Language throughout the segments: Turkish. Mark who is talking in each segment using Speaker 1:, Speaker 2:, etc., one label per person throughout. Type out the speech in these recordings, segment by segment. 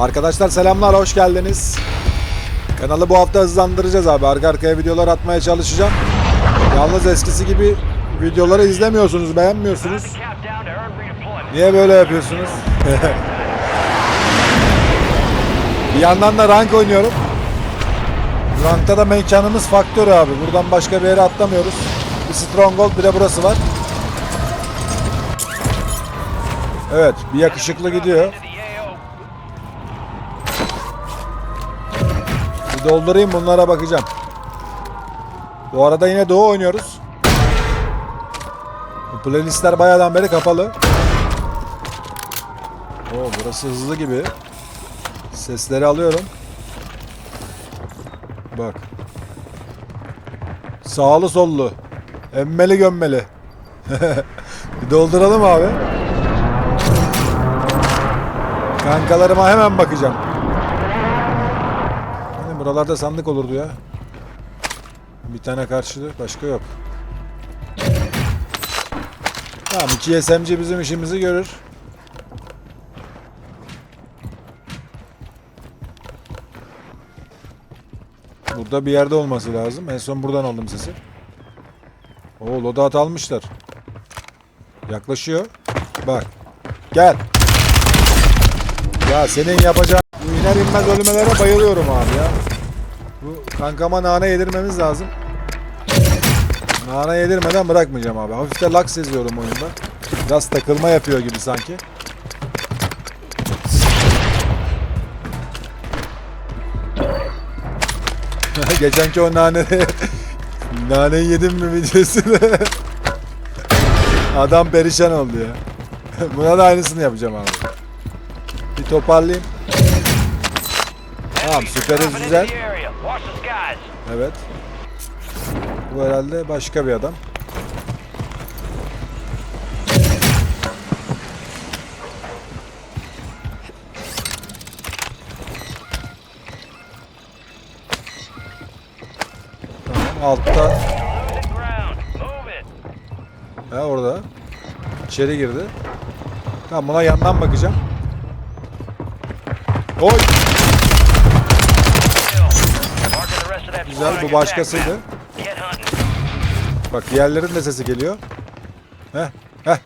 Speaker 1: Arkadaşlar selamlar, hoş geldiniz. Kanalı bu hafta hızlandıracağız abi. Arka arkaya videolar atmaya çalışacağım. Yalnız eskisi gibi videoları izlemiyorsunuz, beğenmiyorsunuz. Niye böyle yapıyorsunuz? bir yandan da rank oynuyorum. Rankta da mekanımız faktör abi. Buradan başka bir yere atlamıyoruz. Bir stronghold bir de burası var. Evet, bir yakışıklı gidiyor. Bir doldurayım bunlara bakacağım. Bu arada yine Doğu oynuyoruz. Bu playlistler bayağıdan beri kapalı. Oo burası hızlı gibi. Sesleri alıyorum. Bak. Sağlı sollu. Emmeli gömmeli. bir dolduralım abi. Kankalarıma hemen bakacağım. Buralarda sandık olurdu ya. Bir tane karşılığı başka yok. Tamam iki SMG bizim işimizi görür. Burada bir yerde olması lazım. En son buradan aldım sesi. Oo loadout almışlar. Yaklaşıyor. Bak. Gel. Ya senin yapacağın iner inmez ölmelere bayılıyorum abi ya. Bu kankama nane yedirmemiz lazım. Nane yedirmeden bırakmayacağım abi. Hafif de lag seziyorum oyunda. Biraz takılma yapıyor gibi sanki. Geçenki o nane naneyi yedim mi videosunu Adam perişan oldu ya. Buna da aynısını yapacağım abi. Bir toparlayayım. Tamam süperiz güzel. Evet. Bu herhalde başka bir adam. Tamam altta. Ha orada. İçeri girdi. Tamam buna yandan bakacağım. Oy! Güzel bu başkasıydı. Bak diğerlerin de sesi geliyor. Heh, heh.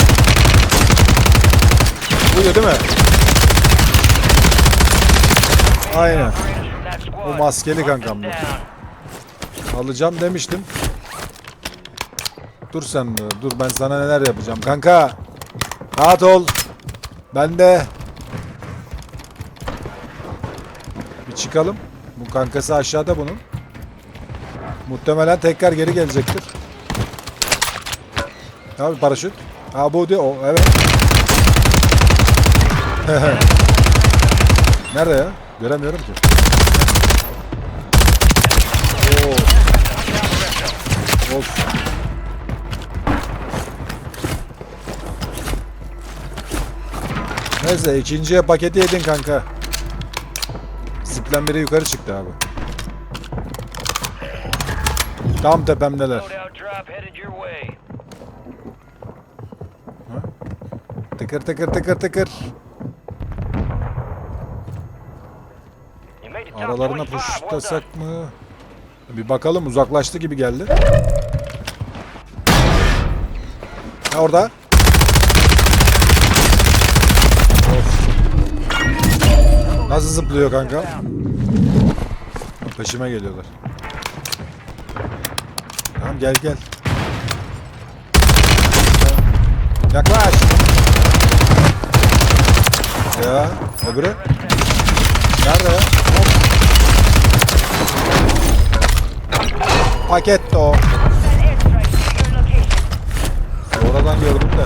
Speaker 1: Buyuyor değil mi? Aynen. Bu maskeli kankam bu. Alacağım demiştim. Dur sen de, dur ben sana neler yapacağım. Kanka. Rahat ol. Ben de. Bir çıkalım. Bu kankası aşağıda bunun. Muhtemelen tekrar geri gelecektir. Abi paraşüt. Ha bu diyor. O, evet. Nerede ya? Göremiyorum ki. Oo. Of. Neyse ikinciye paketi yedin kanka. Ziplen biri yukarı çıktı abi. Tam tepemdeler. Tıkır tıkır tıkır tıkır. Aralarına puşlasak mı? Bir bakalım uzaklaştı gibi geldi. Ha orada. Of. Nasıl zıplıyor kanka? Peşime geliyorlar. Tamam gel gel. Yaklaş. Ya öbürü. Nerede? Hop. Paket o. Sonradan gördüm de.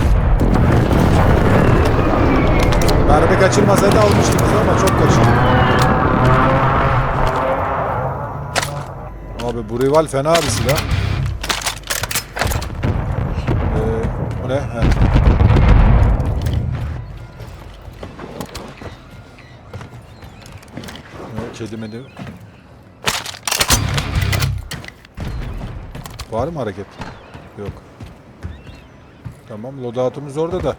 Speaker 1: Mermi kaçırmasaydı almıştım ama çok kaçırdı. Abi bu rival fena bir silah. Ee, bu ne? He. Evet, Kedi medi. Var mı hareket? Yok. Tamam loadout'umuz orada da.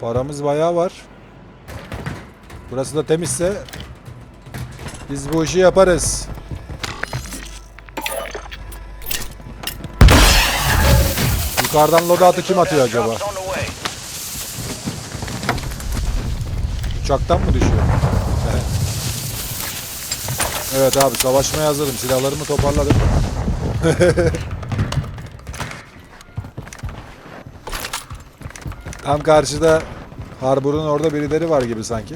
Speaker 1: Paramız bayağı var. Burası da temizse biz bu işi yaparız. Yukarıdan loadout'u kim atıyor acaba? Uçaktan mı düşüyor? Evet. Abi savaşmaya hazırım. Silahlarımı toparladım. Tam karşıda Harbur'un orada birileri var gibi sanki.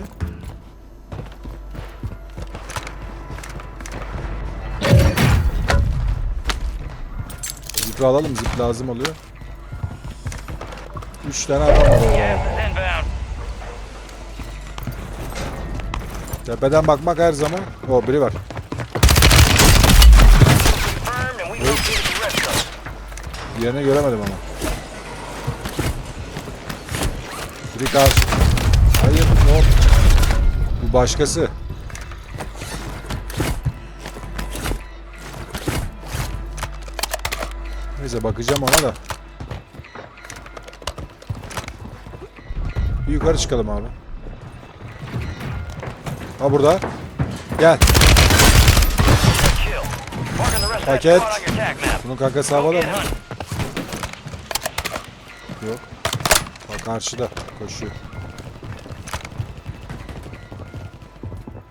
Speaker 1: Zip'i alalım. Zip lazım oluyor. Üç tane adam var orada. Tepeden bakmak her zaman. O biri var. Diğerini göremedim ama. Biri karşı. Hayır hop. Bu başkası. Neyse bakacağım ona da. Bir yukarı çıkalım abi. Ha burada. Gel. Paket. Bunun kankası havada mı? Yok. Bak karşıda koşuyor.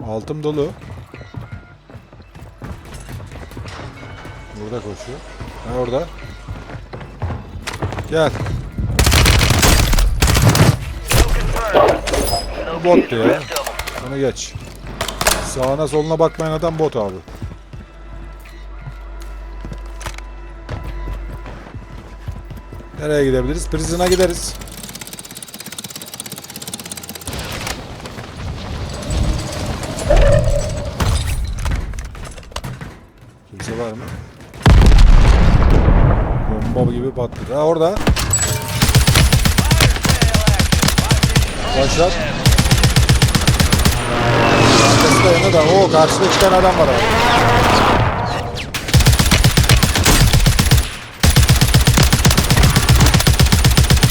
Speaker 1: Altım dolu. Burada koşuyor. Ha orada. Gel.
Speaker 2: The
Speaker 1: ya. Onu geç. Sağına soluna bakmayan adam bot abi. Nereye gidebiliriz? Prison'a gideriz. Kimse var mı? Bomba gibi patladı. Ha orada. Başlat. Arkası da yanında da. Oo karşıda tane adam var abi.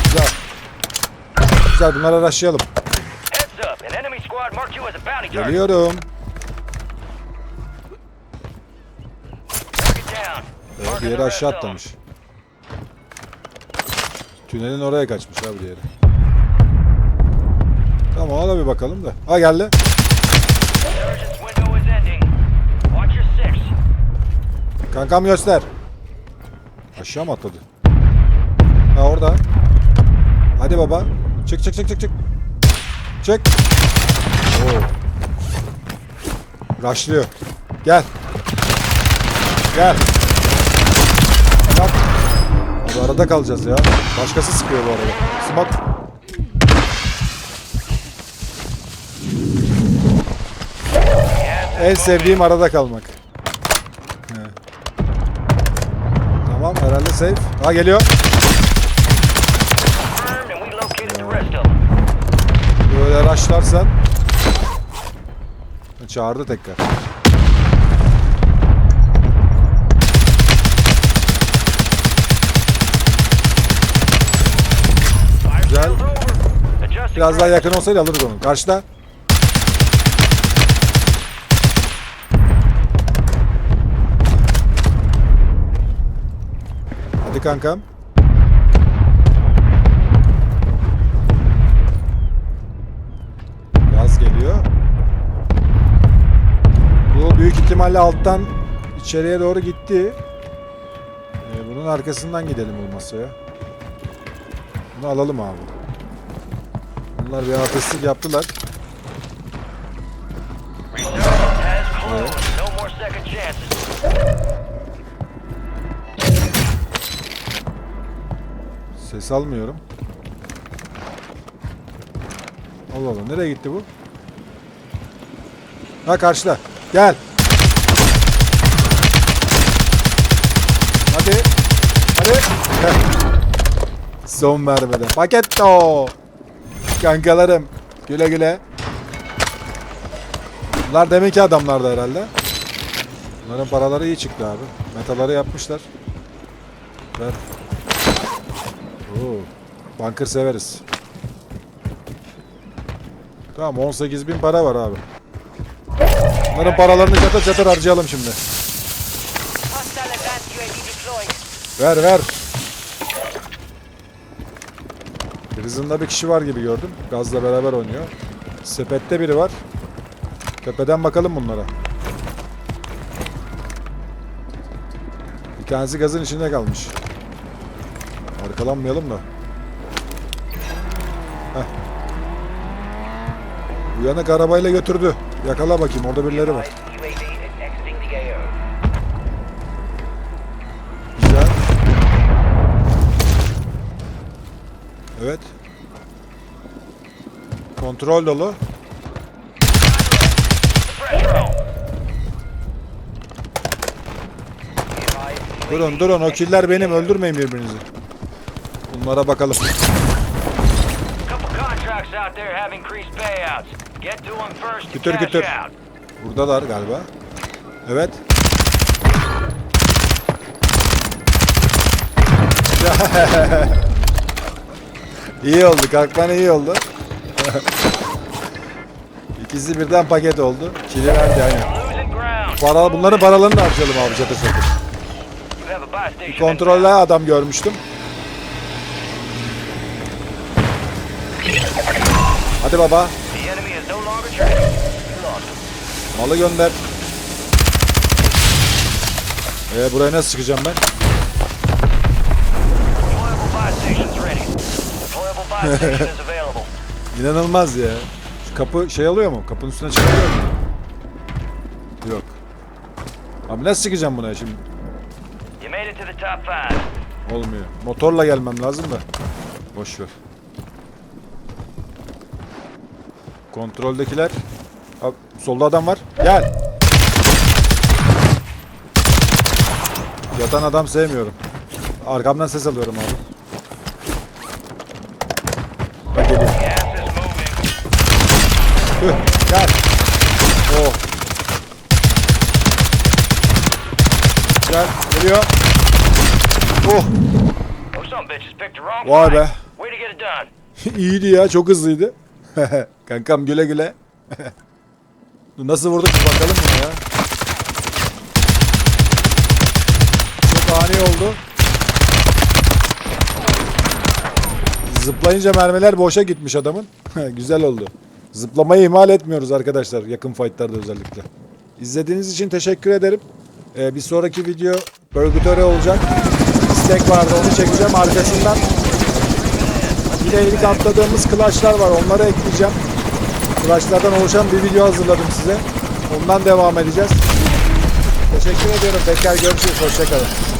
Speaker 1: Güzel. Güzel bunları araştıralım. Geliyorum. Evet, diğeri aşağı atlamış. Tünelin oraya kaçmış abi diğeri. Tamam ona bir bakalım da. Ha geldi. Kankam göster. Aşağı mı atladı? Ha orada. Hadi baba. Çık çık çık çık çık. Çık. Oo. Rushlıyor. Gel. Gel. Bak. Abi arada kalacağız ya. Başkası sıkıyor bu arada. Smoke. En sevdiğim arada kalmak. Tamam herhalde safe. Ha geliyor. Böyle rushlarsan Çağırdı tekrar. Güzel. Biraz daha yakın olsaydı alırız onu. Karşıda. Hadi kankam. Gaz geliyor. Bu büyük ihtimalle alttan içeriye doğru gitti. Ee, bunun arkasından gidelim olmazsa ya. Bunu alalım abi. Bunlar bir artistlik yaptılar.
Speaker 2: Resurgence
Speaker 1: Ses almıyorum. Allah Allah nereye gitti bu? Ha karşıda. Gel. Hadi. Hadi. Son mermide. Paketto. Kankalarım. Güle güle. Bunlar demek ki adamlardı herhalde. Bunların paraları iyi çıktı abi. Metaları yapmışlar. Ver. Bunker severiz. Tamam 18 bin para var abi. Bunların paralarını çatır çatır harcayalım şimdi. Ver ver. Prison'da bir kişi var gibi gördüm. Gazla beraber oynuyor. Sepette biri var. Tepeden bakalım bunlara. Bir tanesi gazın içinde kalmış. Arkalanmayalım da. Heh. Uyanık arabayla götürdü. Yakala bakayım orada birileri var. Güzel. Evet. Kontrol dolu. Durun durun o killer benim öldürmeyin birbirinizi. Bunlara bakalım.
Speaker 2: Out there have increased payouts. Get to them first to
Speaker 1: Kütür
Speaker 2: cash
Speaker 1: kütür.
Speaker 2: out.
Speaker 1: Buradalar galiba. Evet. iyi oldu. Kalkman iyi oldu. İkisi birden paket oldu. Kili verdi.
Speaker 2: Losing ground.
Speaker 1: Para, bunların paralarını da harcayalım abi çatır çatır.
Speaker 2: You have a buy station.
Speaker 1: Kontrolle adam görmüştüm.
Speaker 2: Lost them.
Speaker 1: Malı gönder. Ee, buraya nasıl çıkacağım ben? İnanılmaz ya. Şu kapı şey alıyor mu? Kapının üstüne çıkabiliyor mu? Yok. Abi nasıl çıkacağım buna şimdi? Olmuyor. Motorla gelmem lazım da. Boş ver. Kontroldekiler. Abi, solda adam var. Gel. Yatan adam sevmiyorum. Arkamdan ses alıyorum abi. Bak geliyor. Tüh, gel. Oh. Gel, geliyor. Oh, Vay be. İyiydi ya, çok hızlıydı. Kankam güle güle. Nasıl vurduk bakalım buna ya. Çok ani oldu. Zıplayınca mermiler boşa gitmiş adamın. Güzel oldu. Zıplamayı ihmal etmiyoruz arkadaşlar yakın fightlarda özellikle. İzlediğiniz için teşekkür ederim. Ee, bir sonraki video Purgatory olacak. İstek vardı onu çekeceğim arkasından. İlk atladığımız clash'lar var onları ekleyeceğim. Clash'lardan oluşan bir video hazırladım size. Ondan devam edeceğiz. Teşekkür ediyorum. Tekrar görüşürüz. Hoşçakalın.